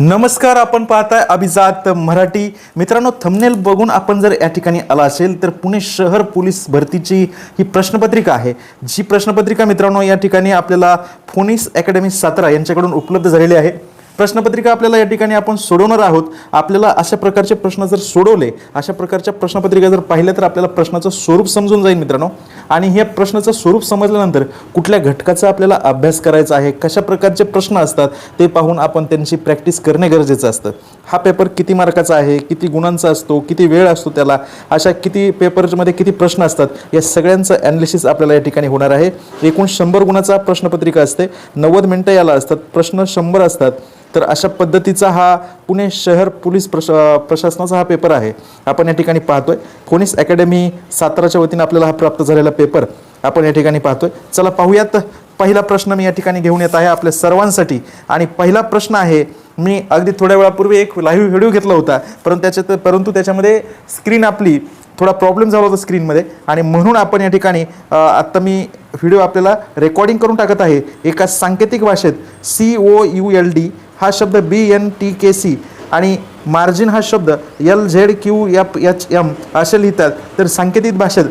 नमस्कार आपण पाहताय अभिजात मराठी. मित्रांनो थंबनेल बघून आपण जर या ठिकाणी आला असेल तर पुणे शहर पोलीस भरतीची ही प्रश्नपत्रिका आहे. जी प्रश्नपत्रिका मित्रांनो या ठिकाणी आपल्याला फोनिक्स अकॅडमी सातारा यांच्याकडून उपलब्ध झालेली आहे. प्रश्नपत्रिका आपल्याला या ठिकाणी आपण सोडवणार आहोत. आपल्याला अशा प्रकारचे प्रश्न जर सोडवले अशा प्रकारच्या प्रश्नपत्रिका जर पाहिल्या तर आपल्याला प्रश्नाचं स्वरूप समजून जाईल मित्रांनो. आणि हे प्रश्नाचं स्वरूप समजल्यानंतर कुठल्या घटकाचा आपल्याला अभ्यास करायचा आहे कशा प्रकारचे प्रश्न असतात ते पाहून आपण त्यांची प्रॅक्टिस करणे गरजेचं असतं. हा पेपर किती मार्काचा आहे किती गुणांचा असतो किती वेळ असतो त्याला अशा किती पेपरमध्ये किती प्रश्न असतात या सगळ्यांचं ॲनालिसिस आपल्याला या ठिकाणी होणार आहे. एकूण शंभर गुणाचा प्रश्नपत्रिका असते नव्वद मिनटं याला असतात प्रश्न शंभर असतात. तर अशा पद्धतीचा हा पुणे शहर पोलीस प्रश प्रशासनाचा हा पेपर आहे. आपण या ठिकाणी पाहतोय. फोनिक्स अकॅडमी साताराच्या वतीने आपल्याला हा प्राप्त झालेला पेपर आपण या ठिकाणी पाहतोय. चला पाहूयात. पहिला प्रश्न मी या ठिकाणी घेऊन येत आहे आपल्या सर्वांसाठी. आणि पहिला प्रश्न आहे मी अगदी थोड्या वेळापूर्वी एक लाईव्ह व्हिडिओ घेतला होता. परंतु त्याच्यात परंतु त्याच्यामध्ये स्क्रीन आपली थोडा प्रॉब्लेम झाला होता स्क्रीनमध्ये आणि म्हणून आपण या ठिकाणी आत्ता मी व्हिडिओ आपल्याला रेकॉर्डिंग करून टाकत आहे. एका सांकेतिक भाषेत C O U L D हा शब्द B N T K C आणि मार्जिन हा शब्द L Z Q F H M असे लिहितात. तर सांकेतिक भाषेत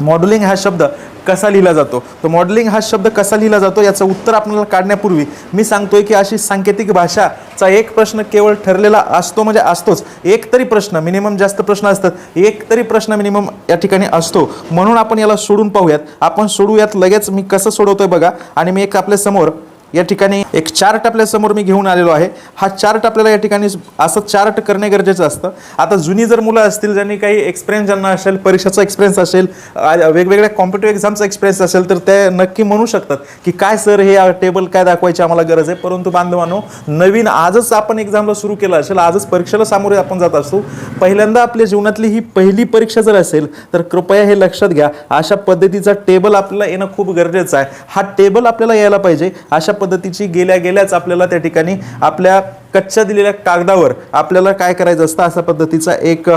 मॉडेलिंग हा शब्द कसा लिहिला जातो? तर मॉडेलिंग हा शब्द कसा लिहिला जातो याचं उत्तर आपल्याला काढण्यापूर्वी मी सांगतोय की अशी सांकेतिक भाषाचा एक प्रश्न केवळ ठरलेला असतो म्हणजे असतोच. एक तरी प्रश्न मिनिमम जास्त प्रश्न असतात. एक तरी प्रश्न मिनिमम या ठिकाणी असतो. म्हणून आपण याला सोडून पाहूयात. आपण सोडूयात लगेच मी कसं सोडवतोय बघा. आणि मी एक आपल्यासमोर या ठिकाणी एक चार्ट आपल्यासमोर मी घेऊन आलेलो आहे. हा चार्ट आपल्याला या ठिकाणी असं चार्ट करणे गरजेचं असतं. आता जुनी जर मुलं असतील ज्यांनी काही एक्सपिरियन्स ज्यांना असेल परीक्षाचा एक्सपिरियन्स असेल वेगवेगळ्या कॉम्पिटिव्ह एक्झामचा एक्सपिरियन्स असेल तर ते नक्की म्हणू शकतात की काय सर हे टेबल काय दाखवायची आम्हाला गरज आहे. परंतु बांधवांनो नवीन आजच आपण एक्झामला सुरू केलं असेल आजच परीक्षेला सामोरे आपण जात असतो पहिल्यांदा आपल्या जीवनातली ही पहिली परीक्षा जर असेल तर कृपया हे लक्षात घ्या. अशा पद्धतीचा टेबल आपल्याला येणं खूप गरजेचं आहे. हा टेबल आपल्याला यायला पाहिजे. अशा पद्धतीची गेल्या गेल्याच आपल्याला त्या ठिकाणी आपल्या कच्च्या दिलेल्या कागदावर आपल्याला काय करायचं असतं? अशा पद्धतीचा एक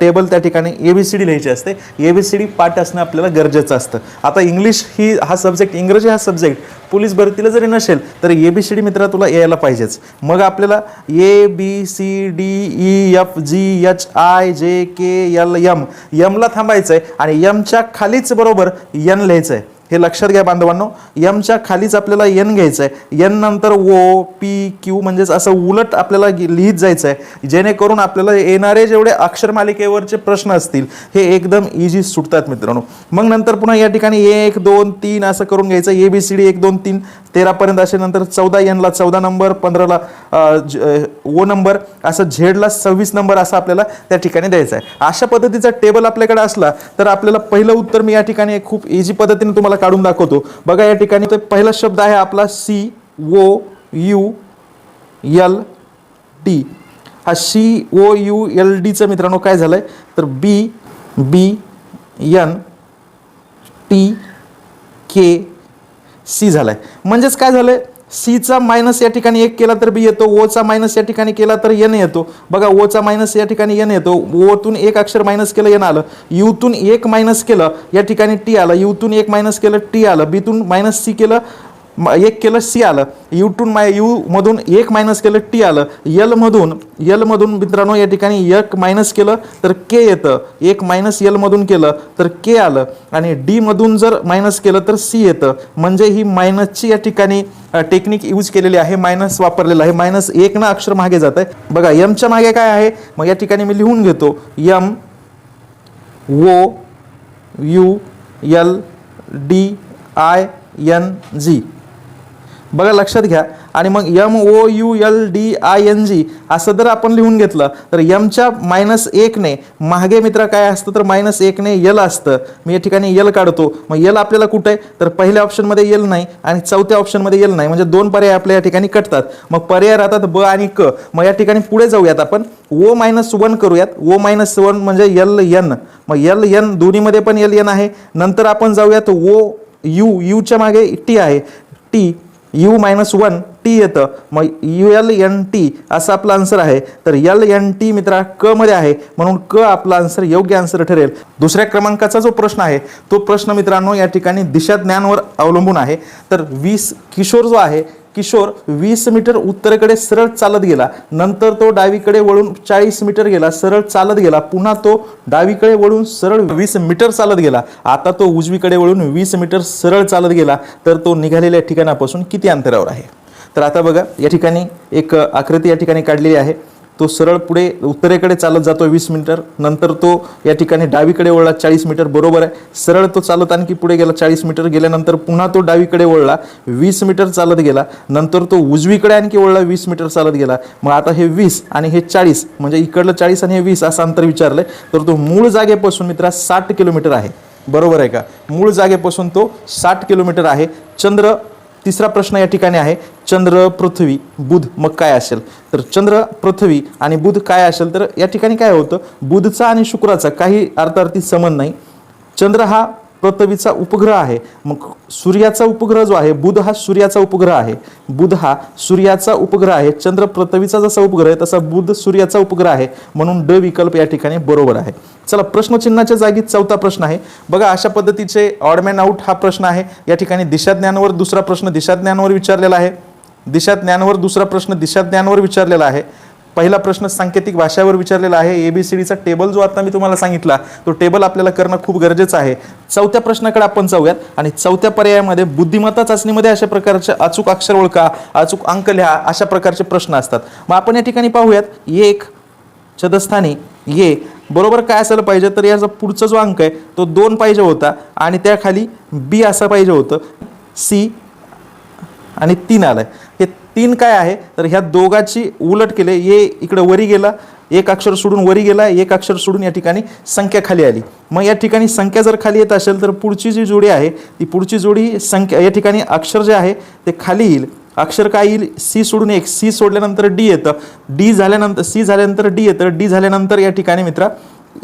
टेबल त्या ठिकाणी ए बी सी डी लिहायची असते. ए बी सी डी पाठ असणं आपल्याला गरजेचं असतं. आता इंग्लिश ही हा सब्जेक्ट इंग्रजी हा सब्जेक्ट पोलीस भरतीला जरी नसेल तर ए बी सी डी मित्र तुला यायला पाहिजेच. मग आपल्याला A B C D E F G H I J K L M यमला थांबायचं आहे आणि यमच्या खालीच बरोबर यन लिहायचं आहे हे लक्षात घ्या बांधवांनो यमच्या खालीच आपल्याला यन घ्यायचं आहे यन नंतर ओ पी क्यू म्हणजेच असं उलट आपल्याला लिहित जायचं आहे जेणेकरून आपल्याला येणारे जेवढे अक्षरमालिकेवरचे प्रश्न असतील हे एकदम इझी सुटतात मित्रांनो. मग नंतर पुन्हा या ठिकाणी एक दोन तीन असं करून घ्यायचं. ए बी सी डी एक दोन तीन. तेरापर्यंत असे नंतर चौदा यनला चौदा नंबर पंधराला ओ नंबर असं झेडला सव्वीस नंबर असं आपल्याला त्या ठिकाणी द्यायचा आहे अशा पद्धतीचा टेबल आपल्याकडे असला तर आपल्याला पहिलं उत्तर मी या ठिकाणी खूप इझी पद्धतीने तुम्हाला काढून दाखवतो. बघा या ठिकाणी तर पहिला शब्द आहे आपला C O U L D हा सी ओ यू एल डीचं मित्रांनो काय झालंय? तर B B N T K C झालंय. म्हणजेच काय झालंय? सीचा मायनस या ठिकाणी एक केला तर बी येतो ओचा मायनस या ठिकाणी केला तर एन येतो. बघा ओचा मायनस या ठिकाणी एन येतो. ओतून एक अक्षर मायनस केलं एन आलं. यूतून एक मायनस केलं या ठिकाणी टी आलं. यूतून एक मायनस केलं टी आलं. बीतून मायनस सी केलं एक केलं सी आलं. यू टून माय यूमधून एक मायनस केलं टी आलं. यलमधून यलमधून मित्रांनो या ठिकाणी एक मायनस केलं तर के येतं. एक मायनस यलमधून केलं तर के आलं. आणि डीमधून जर मायनस केलं तर सी येतं. म्हणजे ही मायनसची या ठिकाणी टेक्निक यूज केलेली आहे मायनस वापरलेलं आहे. मायनस एक ना अक्षर मागे जात आहे. बघा यमच्या मागे काय आहे? मग या ठिकाणी मी लिहून घेतो. M O U L D I N G बघा लक्षात घ्या. आणि मग M O U L D I N G असं जर आपण लिहून घेतलं तर यमच्या मायनस एकने मागे मित्र काय असतं? तर मायनस एकने यल असतं. मी या ठिकाणी यल काढतो. मग यल आपल्याला कुठे? आहे तर पहिल्या ऑप्शनमध्ये यल नाही आणि चौथ्या ऑप्शनमध्ये यल नाही. म्हणजे दोन पर्याय आपल्या या ठिकाणी कटतात. मग पर्याय राहतात ब आणि क. मग या ठिकाणी पुढे जाऊयात आपण. ओ मायनस वन करूयात. ओ मायनस वन म्हणजे यल यन मग यल यन दोन्हीमध्ये पण यल यन आहे. नंतर आपण जाऊयात ओ यू यूच्या मागे टी आहे. T U minus one T येतं. मग यू एल एन टी असं आपलं आन्सर आहे. तर एल एन टी मित्रा क मध्ये आहे. म्हणून क आपला आन्सर योग्य आन्सर ठरेल. दुसऱ्या क्रमांकाचा जो प्रश्न आहे तो प्रश्न मित्रांनो या ठिकाणी दिशा ज्ञानवर अवलंबून आहे. तर वीस किशोर जो आहे किशोर वीस मीटर उत्तरेकडे सरळ चालत गेला. नंतर तो डावीकडे वळून चाळीस मीटर गेला सरळ चालत गेला. पुन्हा तो डावीकडे वळून सरळ वीस मीटर चालत गेला. आता तो उजवीकडे वळून वीस मीटर सरळ चालत गेला. तर तो निघालेल्या ठिकाणापासून किती अंतरावर आहे? तर आता बघा या ठिकाणी एक आकृती या ठिकाणी काढलेली आहे. तो सरळ पुढे उत्तरेकडे चालत जातो वीस मीटर नंतर तो या ठिकाणी डावीकडे वळला चाळीस मीटर बरोबर आहे. सरळ तो चालत आणखी पुढे गेला चाळीस मीटर गेल्यानंतर पुन्हा तो डावीकडे वळला वीस मीटर चालत गेला नंतर तो उजवीकडे आणखी वळला वीस मीटर चालत गेला. मग आता हे वीस आणि हे चाळीस म्हणजे इकडलं चाळीस आणि हे वीस असं अंतर विचारलं तर तो मूळ जागेपासून मित्रा साठ किलोमीटर आहे. बरोबर आहे का? मूळ जागेपासून तो साठ किलोमीटर आहे. चंद्र तिसरा प्रश्न या ठिकाणी आहे चंद्र पृथ्वी बुध मग काय असेल? तर चंद्र पृथ्वी आणि बुध काय असेल? तर या ठिकाणी काय होतं? बुधचा आणि शुक्राचा काही अर्थार्थी समन नाही. चंद्र हा पृथ्वीचा उपग्रह आहे. मग सूर्याचा उपग्रह जो आहे बुध हा सूर्याचा उपग्रह आहे. बुध हा सूर्याचा उपग्रह आहे. चंद्र पृथ्वीचा जसा उपग्रह आहे तसा बुध सूर्याचा उपग्रह आहे. म्हणून ड विकल्प या ठिकाणी बरोबर आहे. चला प्रश्नचिन्हाच्या जागी चौथा प्रश्न आहे. बघा अशा पद्धतीचे ऑडमॅन आउट हा प्रश्न आहे. या ठिकाणी दिशाज्ञानवर दुसरा प्रश्न दिशाज्ञानवर विचारलेला आहे. दिशाज्ञानवर दुसरा प्रश्न दिशाज्ञानवर विचारलेला आहे. पहिला प्रश्न सांकेतिक भाषावर विचारलेला आहे. एबीसीडीचा टेबल जो आता मी तुम्हाला सांगितला तो टेबल आपल्याला करणं खूप गरजेचं आहे. चौथ्या प्रश्नाकडे आपण जाऊयात आणि चौथ्या पर्यायामध्ये बुद्धिमत्ता चाचणीमध्ये अशा प्रकारचे अचूक अक्षर ओळखा अचूक अंक लिहा अशा प्रकारचे प्रश्न असतात. मग आपण या ठिकाणी पाहूयात एक छदस्थानी ये बरोबर काय असायला पाहिजे? तर याचा पुढचा जो अंक आहे तो दोन पाहिजे होता आणि त्याखाली बी असा पाहिजे होतं. सी आणि तीन आलं आहे हे तीन काय आहे? तर ह्या दोघाची उलट केले. ये इकडं वरी गेला एक अक्षर सोडून वरी गेला एक अक्षर सोडून या ठिकाणी संख्या खाली आली. मग या ठिकाणी संख्या जर खाली येत असेल तर पुढची जी जोडी आहे ती पुढची जोडी संख्या या ठिकाणी अक्षर जे आहे ते खाली येईल. अक्षर काय येईल? सी सोडून एक. सी सोडल्यानंतर डी येतं. डी झाल्यानंतर सी झाल्यानंतर डी येतं. डी झाल्यानंतर या ठिकाणी मित्रा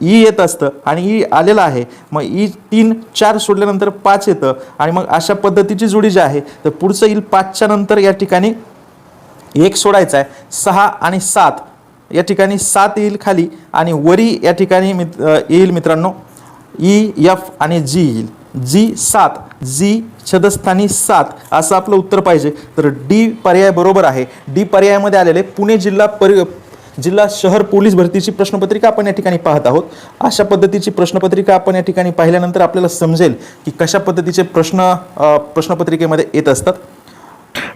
ई येत असतं आणि ई आलेलं आहे मग ई तीन चार सोडल्यानंतर पाच येतं आणि मग अशा पद्धतीची जोडी जी आहे तर पुढचं येईल पाचच्या नंतर या ठिकाणी एक सोडायचा आहे सहा आणि सात. या ठिकाणी सात येईल खाली आणि वरी या ठिकाणी मित येईल मित्रांनो ई एफ आणि जी येईल. जी सात जी छदस्थानी सात असं आपलं उत्तर पाहिजे. तर डी पर्याय बरोबर आहे. डी पर्यायामध्ये आलेले पुणे जिल्हा परि जिल्हा शहर पोलीस भरतीची प्रश्नपत्रिका आपण या ठिकाणी पाहत आहोत. अशा पद्धतीची प्रश्नपत्रिका आपण या ठिकाणी पाहिल्यानंतर आपल्याला समजेल की कशा पद्धतीचे प्रश्न प्रश्नपत्रिकेमध्ये येत असतात.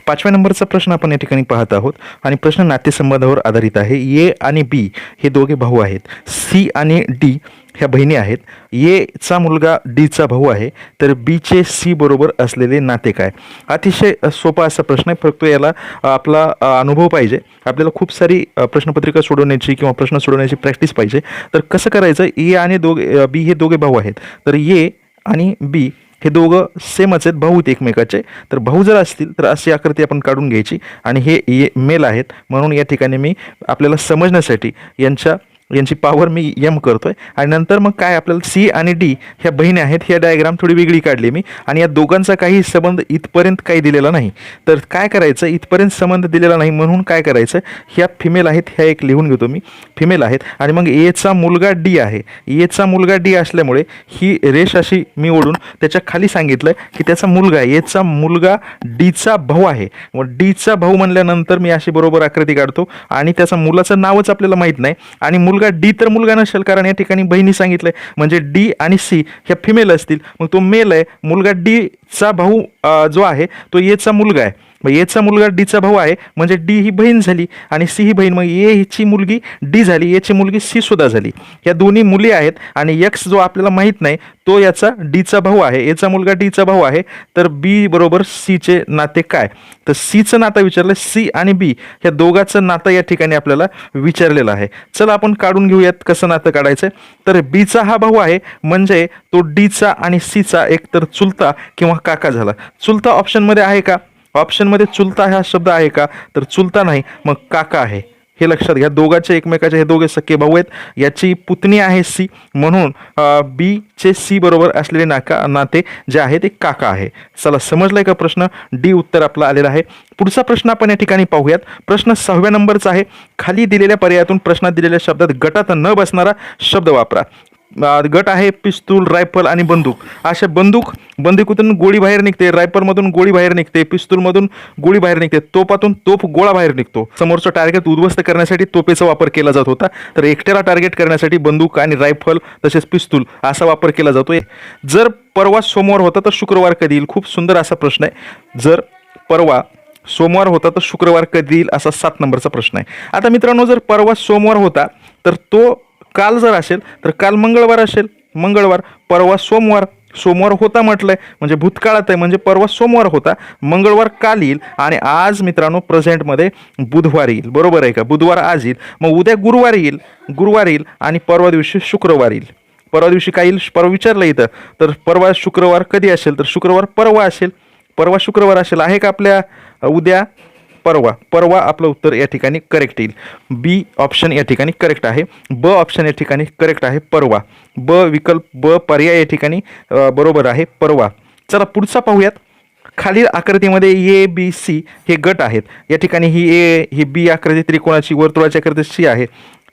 पाचव्या नंबरचा प्रश्न आपण या ठिकाणी पाहत आहोत आणि प्रश्न नातेसंबंधावर आधारित आहे. ए आणि बी हे दोघे भाऊ आहेत. सी आणि डी ह्या बहिणी आहेत. एचा मुलगा डीचा भाऊ आहे तर बीचे सी बरोबर असलेले नाते काय अतिशय सोपा असा प्रश्न आहे फक्त याला आपला अनुभव पाहिजे. आपल्याला खूप सारी प्रश्नपत्रिका सोडवण्याची किंवा प्रश्न सोडवण्याची प्रॅक्टिस पाहिजे. तर कसं करायचं? ए आणि दोघे बी हे दोघे भाऊ आहेत. तर ए आणि बी हे दोघं सेमच आहेत भाऊ एकमेकाचे. तर भाऊ जर असतील तर अशी आकृती आपण काढून घ्यायची. आणि हे ये मेल आहेत. म्हणून या ठिकाणी मी आपल्याला समजण्यासाठी यांच्या यांची पॉवर मी यम आहे आणि नंतर मग काय आपल्याला सी आणि डी ह्या बहिणी आहेत ह्या डायग्राम थोडी वेगळी काढली मी. आणि या दोघांचा काही संबंध इथपर्यंत काही दिलेला नाही. तर काय करायचं? इथपर्यंत संबंध दिलेला नाही. म्हणून काय करायचं? ह्या फिमेल आहेत ह्या एक लिहून घेतो मी. फिमेल आहेत. आणि मग एचा मुलगा डी आहे. एचा मुलगा डी असल्यामुळे ही रेष अशी मी ओढून त्याच्याखाली सांगितलं की त्याचा मुलगा आहे. एचा मुलगा डीचा भाऊ आहे. व डीचा भाऊ म्हणल्यानंतर मी अशी बरोबर आकृती काढतो. आणि त्याचा मुलाचं नावच आपल्याला माहीत नाही. आणि मुल मुलगा डी तर मुलगा नसेल कारण या ठिकाणी बहिणी सांगितलंय. म्हणजे डी आणि सी ह्या फिमेल असतील. मग तो मेल आहे. मुलगा डीचा भाऊ जो आहे तो येचा मुलगा आहे. मग एचा मुलगा डीचा भाऊ आहे म्हणजे डी ही बहीण झाली आणि सी ही बहीण मग ए हिची मुलगी डी झाली याची मुलगी सी सुद्धा झाली. या दोन्ही मुली आहेत आणि यक्स जो आपल्याला माहीत नाही तो याचा डीचा भाऊ आहे. एचा मुलगा डीचा भाऊ आहे तर बी बरोबर सीचे नाते काय? तर सीचं नातं विचारलं सी आणि बी ह्या दोघांचं नातं या ठिकाणी आपल्याला विचारलेलं आहे. चला आपण काढून घेऊयात कसं नातं काढायचं. तर बीचा हा भाऊ आहे म्हणजे तो डीचा आणि सीचा एक तर चुलता किंवा काका झाला. चुलता ऑप्शनमध्ये आहे का? ऑप्शनमध्ये चुलता हा शब्द आहे का? तर चुलता नाही मग काका आहे. हे लक्षात घ्या. दोघांचे एकमेकाचे हे दोघे सख्खे भाऊ आहेत. याची पुतणी आहे सी म्हणून बी चे सी बरोबर असलेले नाका नाते जे आहे ते काका आहे. चला समजलंय का प्रश्न? डी उत्तर आपला आलेला आहे. पुढचा प्रश्न आपण या ठिकाणी पाहूयात. प्रश्न सहाव्या नंबरचा आहे. खाली दिलेल्या पर्यायातून प्रश्नात दिलेल्या शब्दात गटात न बसणारा शब्द वापरा. गट आहे पिस्तूल रायफल आणि बंदूक. अशा बंदूक बंदुकीतून गोळी बाहेर निघते रायफलमधून गोळी बाहेर निघते पिस्तूलमधून गोळी बाहेर निघते तोपातून तोप गोळा बाहेर निघतो. समोरचं टार्गेट उद्ध्वस्त करण्यासाठी तोपेचा वापर केला जात होता. तर एकट्याला टार्गेट करण्यासाठी बंदूक आणि रायफल तसेच पिस्तूल असा वापर केला जातो जर परवा सोमवार होता तर शुक्रवार कधी येईल? खूप सुंदर असा प्रश्न आहे. जर परवा सोमवार होता तर शुक्रवार कधी येईल? असा सात नंबरचा प्रश्न आहे. आता मित्रांनो जर परवा सोमवार होता तर तो काल जर असेल तर काल मंगळवार असेल. मंगळवार परवा सोमवार. सोमवार होता म्हटलंय म्हणजे भूतकाळात आहे म्हणजे परवा सोमवार होता. मंगळवार काल येईल आणि आज मित्रांनो प्रेझेंटमध्ये बुधवार येईल. बरोबर आहे का? बुधवार आज येईल. मग उद्या गुरुवार येईल. गुरुवार येईल आणि परवा दिवशी शुक्रवार येईल. परवा दिवशी काय येईल? परवा विचारलं इथं. तर परवा शुक्रवार कधी असेल? तर शुक्रवार परवा असेल. परवा शुक्रवार असेल. आहे का आपल्या उद्या? परवा परवा आपलं उत्तर या ठिकाणी करेक्ट येईल. बी ऑप्शन या ठिकाणी करेक्ट आहे. ब ऑप्शन या ठिकाणी करेक्ट आहे परवा. ब विकल्प ब पर्याय या ठिकाणी बरोबर आहे परवा. चला पुढचा पाहूयात. खालील आकृतीमध्ये ए बी सी हे गट आहेत. या ठिकाणी ही ए ही बी आकृती त्रिकोणाची वर्तुळाची आकृती सी आहे.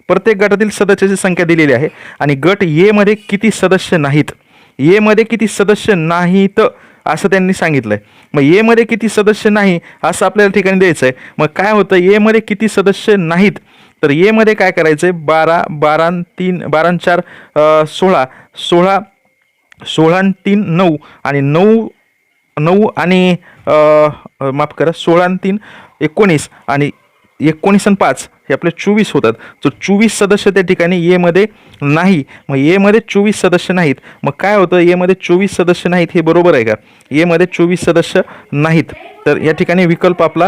प्रत्येक गटातील सदस्याची संख्या दिलेली आहे. आणि गट एमध्ये किती सदस्य नाहीत? एमध्ये किती सदस्य नाहीत? असं त्यांनी सांगितलं आहे मग एमध्ये किती सदस्य नाही असं आपल्याला ठिकाणी द्यायचं आहे मग काय होतं एमध्ये किती सदस्य नाहीत तर एमध्ये काय करायचं आहे बारा बारा तीन बारा चार सोळा सोळा सोळा तीन नऊ आणि नऊ नऊ आणि माफ करा सोळा तीन एकोणीस आणि एकोणीस आणि पाच हे आपले चोवीस होतात. तर चोवीस सदस्य त्या ठिकाणी एमध्ये नाही. मग एमध्ये चोवीस सदस्य नाहीत. मग काय होतं? एमध्ये चोवीस सदस्य नाहीत हे बरोबर आहे का? एमध्ये चोवीस सदस्य नाहीत. तर या ठिकाणी विकल्प आपला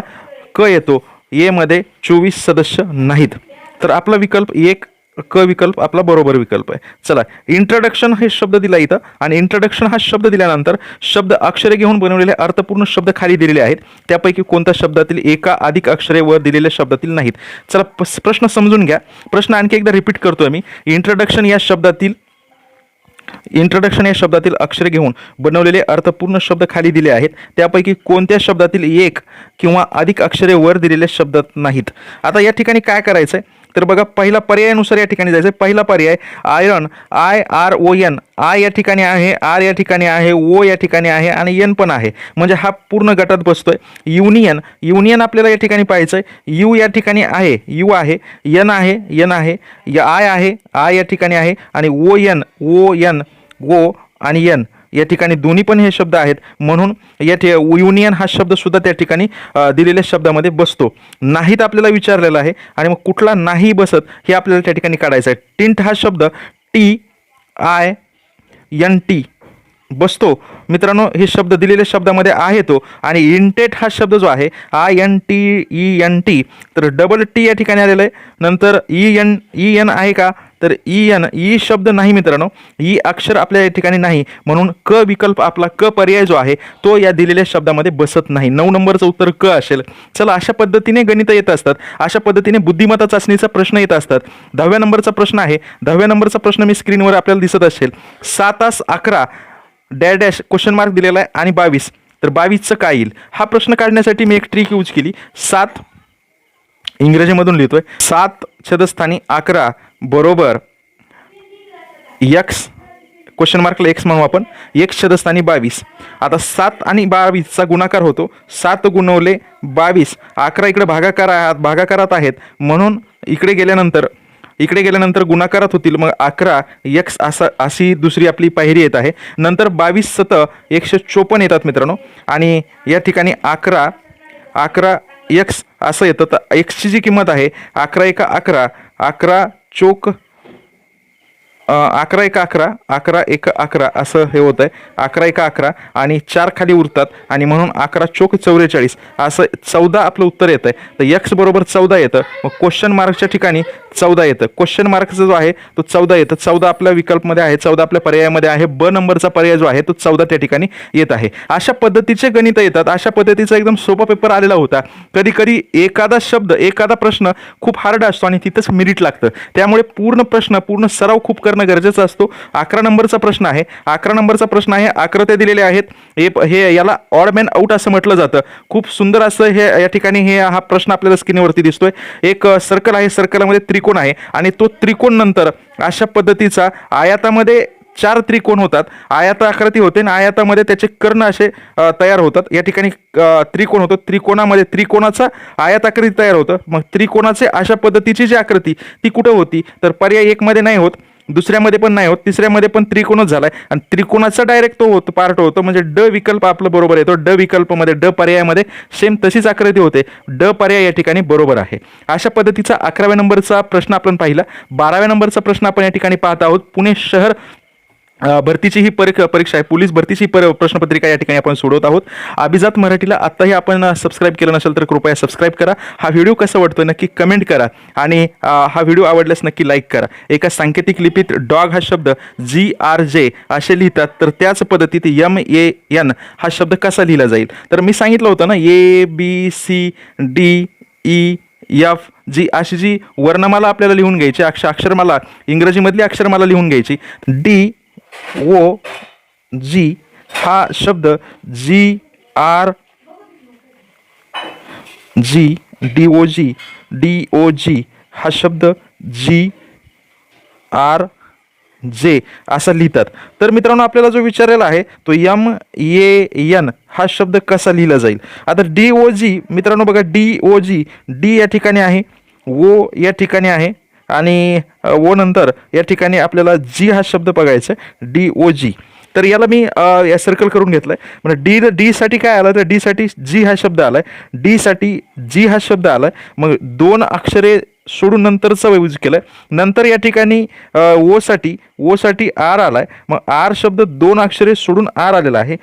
क येतो. एमध्ये चोवीस सदस्य नाहीत. तर आपला विकल्प एक क विकल्प आपला बरोबर विकल्प आहे. चला इंट्रोडक्शन हे शब्द दिला इथं आणि इंट्रोडक्शन हा शब्द दिल्यानंतर शब्द अक्षरे घेऊन बनवलेले अर्थपूर्ण शब्द खाली दिलेले आहेत. त्यापैकी कोणत्या शब्दातील एका अधिक अक्षरे वर दिलेल्या शब्दातील नाहीत. चला प्रश्न समजून घ्या. प्रश्न आणखी एकदा रिपीट करतोय मी. इंट्रोडक्शन या शब्दातील इंट्रोडक्शन या शब्दातील अक्षरे घेऊन बनवलेले अर्थपूर्ण शब्द खाली दिले आहेत. त्यापैकी कोणत्या शब्दातील एक किंवा अधिक अक्षरे वर दिलेल्या शब्दात नाहीत. आता या ठिकाणी काय करायचं आहे तर बघा पहिला पर्यायानुसार या ठिकाणी जायचं पहिला पर्याय iron I R O N I या ठिकाणी आहे आर या ठिकाणी आहे ओ या ठिकाणी आहे आणि एन पण आहे. म्हणजे हा पूर्ण गटात बसतोय. युनियन युनियन आपल्याला या ठिकाणी पाहायचं आहे यू या ठिकाणी आहे यू आहे एन आहे एन आहे आय आहे आय या ठिकाणी आहे आणि O N O N O आणि एन या ठिकाणी दोन्ही पण हे शब्द आहेत. म्हणून या ठि युनियन हा शब्दसुद्धा त्या ठिकाणी दिलेल्या शब्दामध्ये बसतो. नाहीत आपल्याला विचारलेला आहे आणि मग कुठला नाही बसत हे आपल्याला त्या ठिकाणी काढायचं आहे. टिंट हा शब्द टी आय एन टी बसतो. मित्रांनो हे शब्द दिलेल्या शब्दामध्ये आहे तो आणि इंटेट हा शब्द जो आहे I N T E N T तर डबल टी या ठिकाणी आलेलं आहे. नंतर ई एन ई एन आहे का? तर ई एन ई शब्द नाही मित्रांनो ई अक्षर आपल्या या ठिकाणी नाही म्हणून क विकल्प आपला क पर्याय जो आहे तो या दिलेल्या शब्दामध्ये बसत नाही. नऊ नंबरचं उत्तर क असेल. चला अशा पद्धतीने गणित येत असतात. अशा पद्धतीने बुद्धिमत्ता चाचणीचा प्रश्न येत असतात. दहाव्या नंबरचा प्रश्न आहे. दहाव्या नंबरचा प्रश्न मी स्क्रीनवर आपल्याला दिसत असेल. सात तास अकरा डॅ डॅश क्वेश्चन मार्क दिलेला आहे आणि बावीस. तर बावीसचं काय येईल? हा प्रश्न काढण्यासाठी मी एक ट्रिक यूज केली. सात इंग्रजीमधून लिहितोय. सात छदस्थानी अकरा बरोबर यक्स क्वेश्चन मार्कला एक्स म्हणू आपण. एक छदस्थानी बावीस. आता सात आणि बावीसचा गुणाकार होतो. सात गुणवले बावीस. अकरा इकडे भागाकार भागाकारात आहेत. म्हणून इकडे गेल्यानंतर इकडे गेल्यानंतर गुणाकारात होतील. मग अकरा यक्स असा अशी दुसरी आपली पायरी येत आहे. नंतर बावीस सत एकशे चोपन्न येतात मित्रांनो. आणि या ठिकाणी अकरा अकरा एक्स असं येतं तर एक्सची जी किंमत आहे अकरा एका अकरा अकरा चोक अकरा एक अकरा अकरा एक अकरा असं हे होत आहे अकरा एक अकरा आणि चार खाली उरतात आणि म्हणून अकरा चोक चौवेचाळीस असं चौदा आपलं उत्तर येतं आहे तर यक्स बरोबर चौदा येतं. मग क्वेश्चन मार्कच्या ठिकाणी चौदा येतं. क्वेश्चन मार्कचा जो आहे तो चौदा येतं. चौदा आपल्या विकल्पमध्ये आहे चौदा आपल्या पर्यायामध्ये आहे. ब नंबरचा पर्याय जो आहे तो चौदा त्या ठिकाणी येत आहे. अशा पद्धतीचे गणित येतात. अशा पद्धतीचा एकदम सोपा पेपर आलेला होता. कधी कधी एखादा शब्द एखादा प्रश्न खूप हार्ड असतो आणि तिथंच मिरिट लागतं. त्यामुळे पूर्ण प्रश्न पूर्ण सराव खूप करणं गरजेचं असतो. अकरा नंबरचा प्रश्न आहे. अकरा नंबरचा प्रश्न आहे अकरा ते दिलेले आहेत. हे हे याला ऑड मॅन आऊट असं म्हटलं जातं. खूप सुंदर असं हे या ठिकाणी हे हा प्रश्न आपल्याला स्क्रीनवरती दिसतोय. एक सर्कल आहे. सर्कलमध्ये त्रिकोण आहे. आणि तो त्रिकोण नंतर अशा पद्धतीचा आयातामध्ये चार त्रिकोण होतात. आयात आकृती होते आणि आयातामध्ये त्याचे कर्ण असे तयार होतात. या ठिकाणी त्रिकोण होतो. त्रिकोणामध्ये त्रिकोणाचा आयात आकृती तयार होतं. मग त्रिकोणाचे अशा पद्धतीची जी आकृती ती कुठं होती? तर पर्याय एकमध्ये नाही होत. दुसऱ्यामध्ये पण नाही होत तिसऱ्यामध्ये पण त्रिकोणच झालाय. आणि त्रिकोणाचा डायरेक्ट तो होतो पार्ट होतो म्हणजे ड विकल्प आपलं बरोबर येतो. ड विकल्पमध्ये ड पर्यायामध्ये सेम तशीच आकृती होते. ड पर्याय या ठिकाणी बरोबर आहे. अशा पद्धतीचा अकराव्या नंबरचा प्रश्न आपण पाहिला. बाराव्या नंबरचा प्रश्न आपण या ठिकाणी पाहत आहोत. पुणे शहर भरतीची ही परीक परीक्षा आहे. पोलीस भरतीची पर प्रश्नपत्रिका या ठिकाणी आपण सोडवत आहोत. अभिजात मराठीला आत्ताही आपण सबस्क्राईब केलं नसेल तर कृपया सबस्क्राईब करा. हा व्हिडिओ कसा वाटतो नक्की कमेंट करा. आणि हा व्हिडिओ आवडल्यास नक्की लाईक करा. एका सांकेतिक लिपीत डॉग हा शब्द जी आर जे असे लिहितात. तर त्याच पद्धतीत यम ए एन हा शब्द कसा लिहिला जाईल? तर मी सांगितलं होतं ना A B C D E F G अशी जी वर्णमाला आपल्याला लिहून घ्यायची अक्ष अक्षरमाला इंग्रजीमधली अक्षरमाला लिहून घ्यायची डी ओ जी हा शब्द G R G D O G D O G हा शब्द जी आर जे असा लिहितात. तर मित्रांनो आपल्याला जो विचारलेला आहे तो यम ए एन हा शब्द कसा लिहिला जाईल? आता डी ओ जी मित्रांनो बघा डी ओ जी डी या ठिकाणी आहे ओ या ठिकाणी आहे आणि ओ नंतर या ठिकाणी आपल्याला जी हा शब्द बघायचा आहे डी ओ जी. तर याला मी या सर्कल करून घेतलं आहे म्हणजे डी डीसाठी काय आलं तर डीसाठी जी हा शब्द आला आहे डीसाठी जी हा शब्द आला आहे मग दोन अक्षरे सोडून नंतरचा यूज केलाय. नंतर या ठिकाणी ओसाठी ओसाठी आर आला आहे मग आर शब्द दोन अक्षरे सोडून आर आलेला आहे.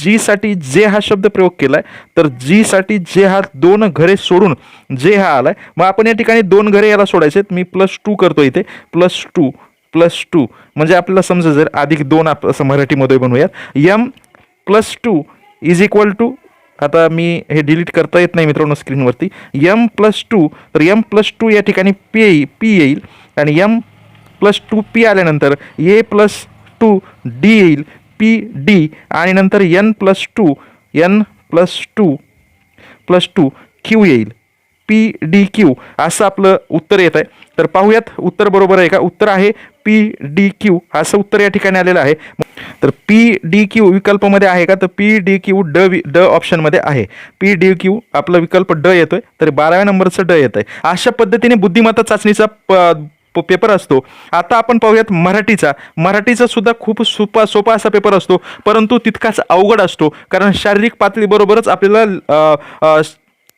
जीसाठी जे हा शब्द प्रयोग केला आहे तर जीसाठी जे हा दोन घरे सोडून जे हा आला आहे मग आपण या ठिकाणी दोन घरे याला सोडायचे आहेत. मी प्लस टू करतो इथे. प्लस टू प्लस टू म्हणजे आपल्याला समजा जर अधिक दोन आप असं मराठीमध्ये बनवूयात. M plus two is equal to आता मी हे डिलीट करता येत नाही मित्रांनो स्क्रीनवरती यम प्लस टू तर यम प्लस टू या ठिकाणी पी येई पी येईल आणि यम प्लस टू पी आल्यानंतर ए प्लस टू डी येईल पी डी आणि नंतर N plus two N plus two plus two Q येईल पी डी क्यू असं आपलं उत्तर येत आहे तर पाहूयात उत्तर बरोबर आहे का? उत्तर आहे पी डी क्यू असं उत्तर या ठिकाणी आलेलं आहे. तर पी डी क्यू विकल्पमध्ये आहे का? तर पी डी क्यू ड वि ड ऑप्शनमध्ये आहे. पी डी क्यू आपला विकल्प ड येतोय तर बाराव्या नंबरचं ड येत आहे अशा पद्धतीने बुद्धिमत्ता चाचणीचा प प- पेपर असतो. आता आपण पाहूयात मराठीचा. मराठीचा सुद्धा खूप सोपा सोपा असा पेपर असतो परंतु तितकाच अवघड असतो कारण शारीरिक पातळीबरोबरच आपल्याला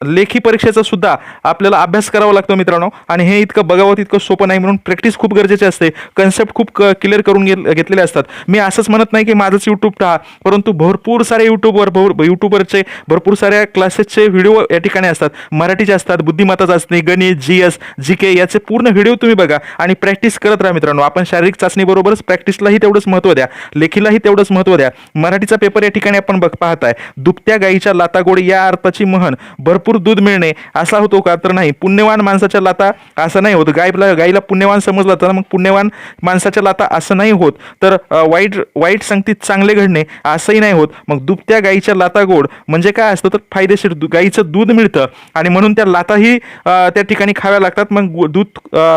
लेखी परीक्षेचा सुद्धा आपल्याला अभ्यास करावा लागतो मित्रांनो. आणि हे इतकं बघावं तितकं सोपं नाही म्हणून प्रॅक्टिस खूप गरजेची असते. कन्सेप्ट खूप क्लिअर करून घेत घेतलेले असतात. मी असंच म्हणत नाही की माझंच यूट्यूब टाळा परंतु भरपूर सारे यूट्यूबवर भर यूट्यूबवरचे भरपूर साऱ्या क्लासेसचे व्हिडिओ या ठिकाणी असतात. मराठीचे असतात बुद्धिमत्ता चाचणी गणित जी एस जी के याचे पूर्ण व्हिडिओ तुम्ही बघा आणि प्रॅक्टिस करत राहा मित्रांनो. आपण शारीरिक चाचणीबरोबरच प्रॅक्टिसलाही तेवढंच महत्त्व द्या. लेखीलाही तेवढंच महत्त्व द्या. मराठीचा पेपर या ठिकाणी आपण बघ पाहताय. दुभत्या गाईच्या लातागोडी या अर्थाची महन. भरपूर भरपूर दूध मिळणे असा होतो का तर नाही. पुण्यवान माणसाच्या लाता असं नाही होत. गायला गाईला पुण्यवान समजलं तर मग पुण्यवान माणसाच्या लाता असं नाही होत. तर वाईट वाईट संगतीत चांगले घडणे असंही नाही होत. मग दुभत्या गाईच्या लाता गोड म्हणजे काय असतं? तर फायदेशीर दु- गाईचं दूध मिळतं आणि म्हणून त्या लाताही त्या ठिकाणी खाव्या लागतात. मग दूध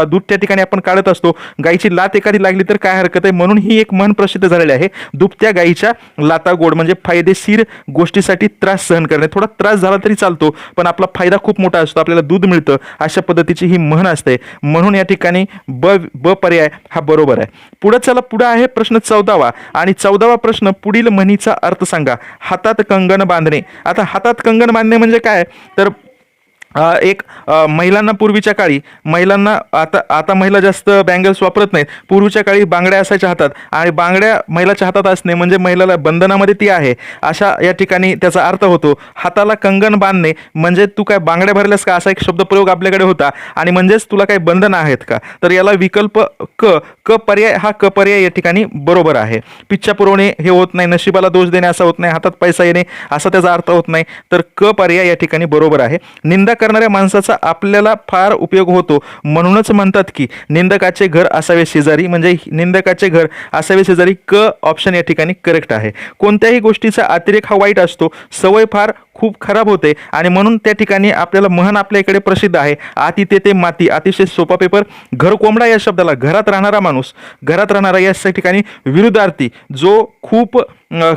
दूध त्या ठिकाणी आपण काढत असतो. गाईची लात एखादी लागली तर काय हरकत आहे? म्हणून ही एक मन प्रसिद्ध झालेली आहे. दुभत्या गाईच्या लाता गोड म्हणजे फायदेशीर गोष्टीसाठी त्रास सहन करणे. थोडा त्रास झाला तरी चालतो. पण आपला फायदा खूप मोठा असतो. आपल्याला दूध मिळतं अशा पद्धतीची ही म्हण असते. म्हणून या ठिकाणी ब ब पर्याय हा बरोबर आहे. पुढे चला पुढे आहे प्रश्न चौदावा. आणि चौदावा प्रश्न पुढील म्हणीचा अर्थ सांगा. हातात कंगण बांधणे. आता हातात कंगण बांधणे म्हणजे काय? तर एक महिलांना पूर्वीच्या काळी महिलांना आता आता महिला जास्त बँगल्स वापरत नाहीत. पूर्वीच्या काळी बांगड्या असायच्या हातात. आणि बांगड्या महिलाच्या हातात असणे म्हणजे महिलाला बंधनामध्ये ती आहे. अशा या ठिकाणी त्याचा अर्थ होतो हाताला कंगन बांधणे म्हणजे तू काय बांगड्या भरल्यास का? असा एक शब्दप्रयोग आपल्याकडे होता. आणि म्हणजेच तुला काही बंधनं आहेत का? तर याला विकल्प क क पर्याय हा क पर्याय या ठिकाणी बरोबर आहे. पिच्छा पुरवणे हे होत नाही. नशिबाला दोष देणे असा होत नाही. हातात पैसा येणे असा त्याचा अर्थ होत नाही. तर क पर्याय या ठिकाणी बरोबर आहे. निंदा करणाऱ्या माणसाचा आपल्याला फार उपयोग होतो. म्हणूनच म्हणतात की निंदकाचे घर असावे शेजारी म्हणजे निंदकाचे घर असावे शेजारी क ऑप्शन या ठिकाणी करेक्ट आहे. कोणत्याही गोष्टीचा अतिरेक हा वाईट असतो. सवय फार खूप खराब होते आणि म्हणून त्या ठिकाणी आपल्याला म्हण आपल्या इकडे प्रसिद्ध आहे. आती तेथे माती अतिशय सोपा पेपर घर कोंबडा या शब्दाला घरात राहणारा माणूस घरात राहणारा या ठिकाणी विरुद्धार्थी जो खूप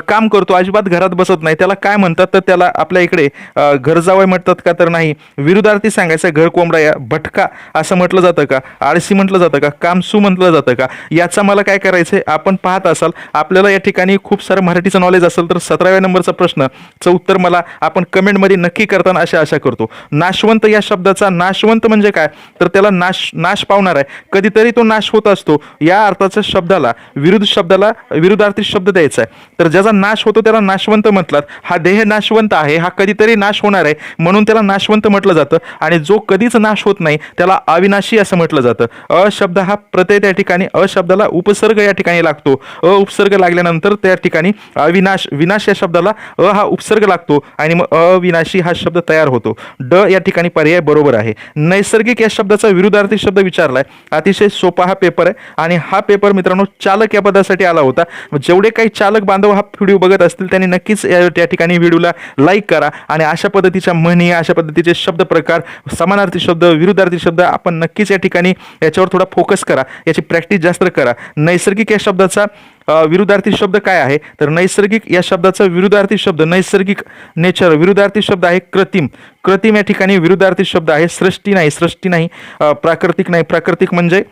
काम करतो अजिबात घरात बसत नाही त्याला काय म्हणतात? तर त्याला आपल्या इकडे घर जावं म्हणतात का तर नाही. विरुद्धार्थी सांगायचं घर कोंबडा या भटका असं म्हटलं जातं का? आळशी म्हटलं जातं का? कामसू म्हटलं जातं का? याचा मला काय करायचं आहे आपण पाहत असाल आपल्याला या ठिकाणी खूप सारं मराठीचं नॉलेज असेल तर सतराव्या नंबरचा प्रश्नचं उत्तर मला आपण कमेंटमध्ये नक्की करताना अशा आशा करतो. नाशवंत या शब्दाचा नाशवंत म्हणजे काय? तर त्याला नाश नाश पावणार आहे. कधीतरी तो नाश होत असतो. या अर्थाच्या शब्दाला विरुद्ध शब्दाला विरुद्धार्थी शब्द द्यायचा आहे. तर ज्याचा नाश होतो त्याला नाशवंत म्हटलात. हा देह नाशवंत आहे. हा कधीतरी नाश होणार आहे. म्हणून त्याला नाशवंत म्हटलं जातं. आणि जो कधीच नाश होत नाही त्याला अविनाशी असं म्हटलं जातं. अ शब्द हा प्रत्यय त्या ठिकाणी अ शब्दाला उपसर्ग या ठिकाणी लागतो. अ उपसर्ग लागल्यानंतर त्या ठिकाणी अविनाश विनाश या शब्दाला अ हा उपसर्ग लागतो. आणि मग अविनाशी हा शब्द तयार होतो. ड या ठिकाणी पर्याय बरोबर आहे. नैसर्गिक या शब्दाचा विरुद्धार्थी शब्द विचारलाय. अतिशय सोपा हा पेपर आहे. आणि हा पेपर मित्रांनो चालक या पदासाठी आला होता. जेवढे काही चालक बांधव हा व्हिडिओ बघत असतील त्यांनी नक्कीच या त्या ठिकाणी व्हिडिओला लाईक करा. आणि अशा पद्धतीच्या म्हणी अशा पद्धतीचे शब्द प्रकार समानार्थी शब्द विरुद्धार्थी शब्द आपण नक्कीच या ठिकाणी याच्यावर थोडा फोकस करा. याची प्रॅक्टिस जास्त करा. नैसर्गिक या शब्दाचा विरुद्धार्थी शब्द काय आहे? तर नैसर्गिक या शब्दाचा विरुद्धार्थी शब्द नैसर्गिक नेचर विरुद्धार्थी शब्द आहे कृत्रिम. कृत्रिम या ठिकाणी विरुद्धार्थी शब्द आहे सृष्टी नाही. सृष्टी नाही प्राकृतिक नाही. प्राकृतिक म्हणजे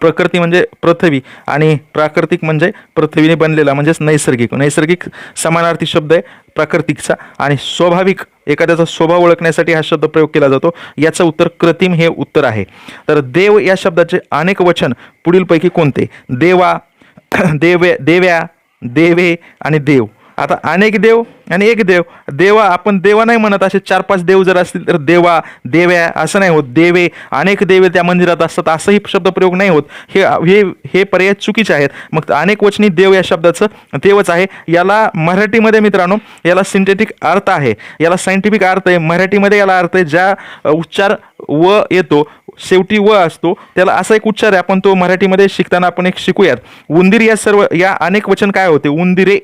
प्रकृती म्हणजे पृथ्वी आणि प्राकृतिक म्हणजे पृथ्वीने बनलेला म्हणजेच नैसर्गिक. नैसर्गिक समानार्थी शब्द आहे प्राकृतिकचा आणि स्वाभाविक एखाद्याचा स्वभाव ओळखण्यासाठी हा शब्द प्रयोग केला जातो. याचं उत्तर कृत्रिम हे उत्तर आहे. तर देव या शब्दाचे अनेक वचन पुढीलपैकी कोणते? देवा देवे देव्या देवे आणि देव. आता अनेक देव आणि एक देव. देवा आपण देवा नाही म्हणत असे चार पाच देव जर असतील तर देवा देव्या असं नाही होत. देवे अनेक देवे त्या मंदिरात असतात असंही शब्दप्रयोग नाही होत. हे हे हे पर्याय चुकीचे आहेत. मग अनेक वचनी देव या शब्दाचं देवच आहे. याला मराठीमध्ये मित्रांनो याला सिंथेटिक अर्थ आहे. याला सायंटिफिक अर्थ आहे. मराठीमध्ये याला अर्थ आहे ज्या उच्चार व येतो शेवटी व असतो त्याला असा एक उच्चार आहे आपण तो मराठीमध्ये शिकताना आपण एक शिकूयात. उंदीर या सर्व या अनेक वचन काय होते? उंदिरे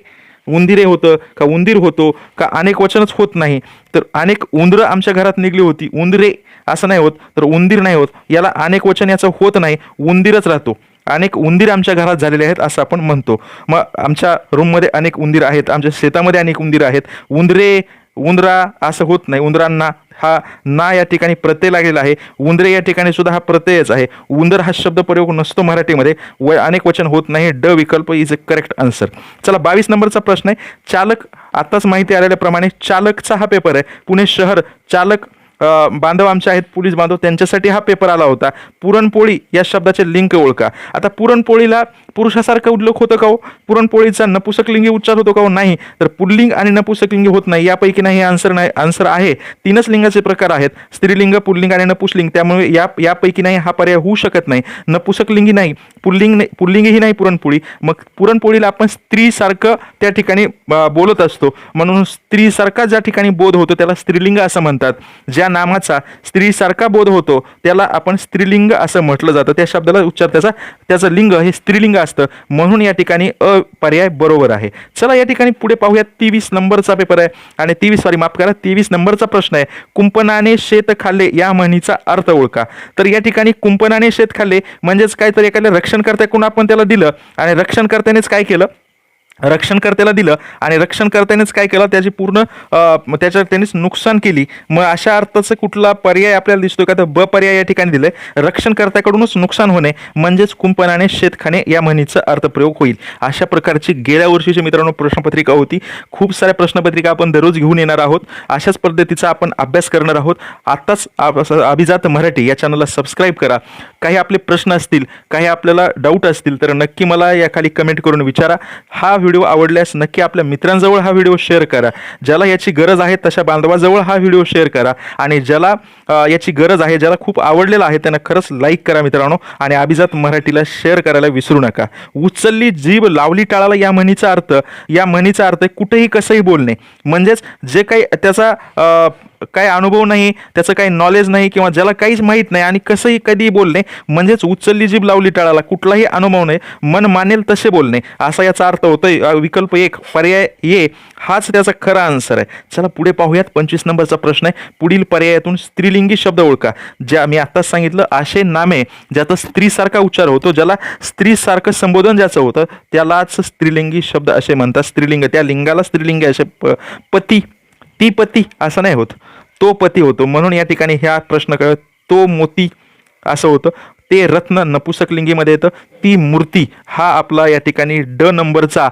उंदिरे होतं का उंदीर होतो का अनेक वचनच होत नाही. तर अनेक उंदरं आमच्या घरात निघली होती. उंदरे असं नाही होत तर उंदीर नाही होत. याला अनेक वचन याचं होत नाही उंदीरच राहतो. अनेक उंदीर आमच्या घरात झालेले आहेत असं आपण म्हणतो. मग आमच्या रूममध्ये अनेक उंदीर आहेत आमच्या शेतामध्ये अनेक उंदीर आहेत. उंदरे उंदरा असं होत नाही उंदरांना हा ना या ठिकाणी प्रत्यय लागलेला आहे. उंदरे या ठिकाणी सुद्धा हा प्रत्ययच आहे. उंदर हा शब्द प्रयोग नसतो मराठीमध्ये. व अनेक वचन होत नाही. ड विकल्प इज अ करेक्ट आन्सर चला बावीस नंबरचा प्रश्न आहे. चालक आताच माहिती आलेल्याप्रमाणे चालकचा हा पेपर आहे. पुणे शहर चालक बांधव आमचे आहेत पोलीस बांधव त्यांच्यासाठी हा पेपर आला होता. पुरणपोळी या शब्दाचे लिंक ओळखा. आता पुरणपोळीला पुरुषासारखं उल्लेख होतं का हो? पुरणपोळीचा नपुसकलिंगी उच्चार होतो का हो? नाही. तर पुल्लिंग आणि नपुसकलिंगी होत नाही. यापैकी नाही आन्सर नाही आन्सर आहे. तीनच लिंगाचे प्रकार आहेत. स्त्रीलिंग पुल्लिंग आणि नपुसलिंग. त्यामुळे या यापैकी नाही हा पर्याय होऊ शकत नाही. नपुसकलिंगी नाही पुल्लिंग नाही पुल्लिंगही नाही पुरणपोळी. मग पुरणपोळीला आपण स्त्रीसारखं त्या ठिकाणी बोलत असतो. म्हणून स्त्रीसारखा ज्या ठिकाणी बोध होतो त्याला स्त्रीलिंग असं म्हणतात. ज्या नामाचा स्त्रीसारखा बोध होतो. त्याला आपण स्त्रीलिंग असं म्हटलं जातं. त्या शब्दाला उच्चार त्याचा त्याचं लिंग हे स्त्रीलिंग असतं. म्हणून या ठिकाणी अ पर्याय बरोबर आहे. चला या ठिकाणी पुढे पाहूया तेवीस नंबरचा पेपर आहे. आणि तेवीस सॉरी माफ करा. तेवीस नंबरचा प्रश्न आहे. कुंपणाने शेत खाल्ले या म्हणीचा अर्थ ओळखा. तर या ठिकाणी कुंपणाने शेत खाल्ले म्हणजेच काय तर एखाद्या रक्षणकर्त्याकडून आपण त्याला दिलं. आणि रक्षणकर्त्यानेच काय केलं? रक्षणकर्त्याला दिलं आणि रक्षणकर्त्यानेच काय केलं? त्याची पूर्ण त्याच्या त्यांनीच नुकसान केली. मग अशा अर्थाचं कुठला पर्याय आपल्याला दिसतोय का? तर ब पर्याय या ठिकाणी दिलंय. रक्षणकर्त्याकडूनच नुकसान होणे म्हणजेच कुंपणाने शेतखाने या म्हणीचा अर्थप्रयोग होईल. अशा प्रकारची गेल्या वर्षीची मित्रांनो प्रश्नपत्रिका होती. खूप साऱ्या प्रश्नपत्रिका आपण दररोज घेऊन येणार आहोत. अशाच पद्धतीचा आपण अभ्यास करणार आहोत. आत्ताच अभिजात मराठी या चॅनलला सबस्क्राईब करा. काही आपले प्रश्न असतील काही आपल्याला डाऊट असतील तर नक्की मला याखाली कमेंट करून विचारा. हा व्हिडिओ आवडल्यास नक्की आपल्या मित्रांजवळ हा व्हिडिओ शेअर करा. ज्याला याची गरज आहे तशा बांधवाजवळ हा व्हिडिओ शेअर करा. आणि ज्याला याची गरज आहे ज्याला खूप आवडलेला आहे त्यांना खरंच लाईक करा मित्रांनो. आणि अभिजात मराठीला शेअर करायला विसरू नका. उचलली जीभ लावली टाळाला या म्हणीचा अर्थ या म्हणीचा अर्थ कुठेही कसंही बोलणे. म्हणजेच जे काही त्याचा काय अनुभव नाही त्याचं काही नॉलेज नाही किंवा ज्याला काहीच माहीत नाही आणि कसंही कधी बोलणे म्हणजेच उचलली जीभ लावली टाळाला कुठलाही अनुभव नाही मन मानेल तसे बोलणे असा याचा अर्थ होतोय. विकल्प एक पर्याय ये हाच त्याचा खरा आन्सर आहे. चला पुढे पाहूयात पंचवीस नंबरचा प्रश्न आहे. पुढील पर्यायातून स्त्रीलिंगी शब्द ओळखा. ज्या मी आत्ताच सांगितलं असे नामे ज्याचा स्त्रीसारखा उच्चार होतो ज्याला स्त्रीसारखं संबोधन ज्याचं होतं त्यालाच स्त्रीलिंगी शब्द असे म्हणतात. स्त्रीलिंग त्या लिंगाला स्त्रीलिंग असे प- पती ती पती असं नाही होत. तो पती होतो. म्हणून या ठिकाणी ह्या प्रश्न कळ तो मोती असं होतं. ते रत्न नपुसकलिंगीमध्ये येतं. ती मूर्ती हा आपला या ठिकाणी ड नंबरचा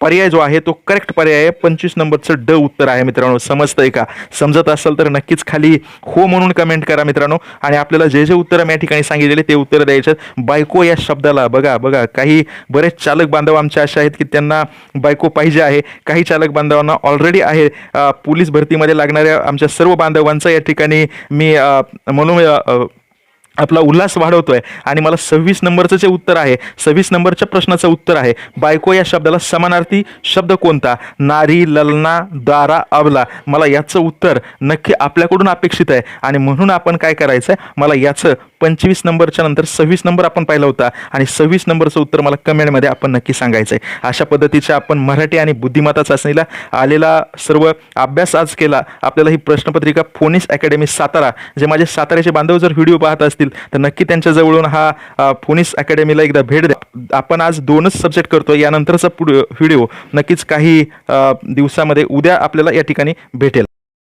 पर्याय जो आहे तो करेक्ट पर्याय आहे. पंचवीस नंबरचं ड उत्तर आहे मित्रांनो. समजतंय का? समजत असेल तर नक्कीच खाली हो म्हणून कमेंट करा मित्रांनो. आणि आपल्याला जे जे उत्तरं मी या ठिकाणी सांगितलेले ते उत्तरं द्यायचे बायको या शब्दाला बघा बघा. काही बरेच चालक बांधव आमचे असे आहेत की त्यांना बायको पाहिजे आहे. काही चालक बांधवांना ऑलरेडी आहे. पोलीस भरतीमध्ये लागणाऱ्या आमच्या सर्व बांधवांचा या ठिकाणी मी म्हणून आपला उल्हास वाढवतोय. आणि मला सव्वीस नंबरचं जे उत्तर आहे सव्वीस नंबरच्या प्रश्नाचं उत्तर आहे बायको या शब्दाला समानार्थी शब्द कोणता? नारी ललना दारा अवला. मला याचं उत्तर नक्की आपल्याकडून अपेक्षित आहे. आणि म्हणून आपण काय करायचं आहे मला याचं पंचवीस नंबरच्या नंतर सव्वीस नंबर आपण पाहिला होता. आणि सव्वीस नंबरचं उत्तर मला कमेंटमध्ये आपण नक्की सांगायचं आहे अशा पद्धतीच्या आपण मराठी आणि बुद्धिमत्ता चाचणीला आलेला सर्व अभ्यास आज केला. आपल्याला ही प्रश्नपत्रिका फोनिस अकॅडमी सातारा जे माझे साताऱ्याचे बांधव जर व्हिडिओ पाहत असतील तर नक्की त्यांच्या जवळून हा अ, फोनिस अकॅडमीला एकदा भेट द्या. आपण आज दोनच सब्जेक्ट करतो यानंतरचा पुढे व्हिडिओ नक्कीच काही दिवसामध्ये उद्या आपल्याला या ठिकाणी भेटेल.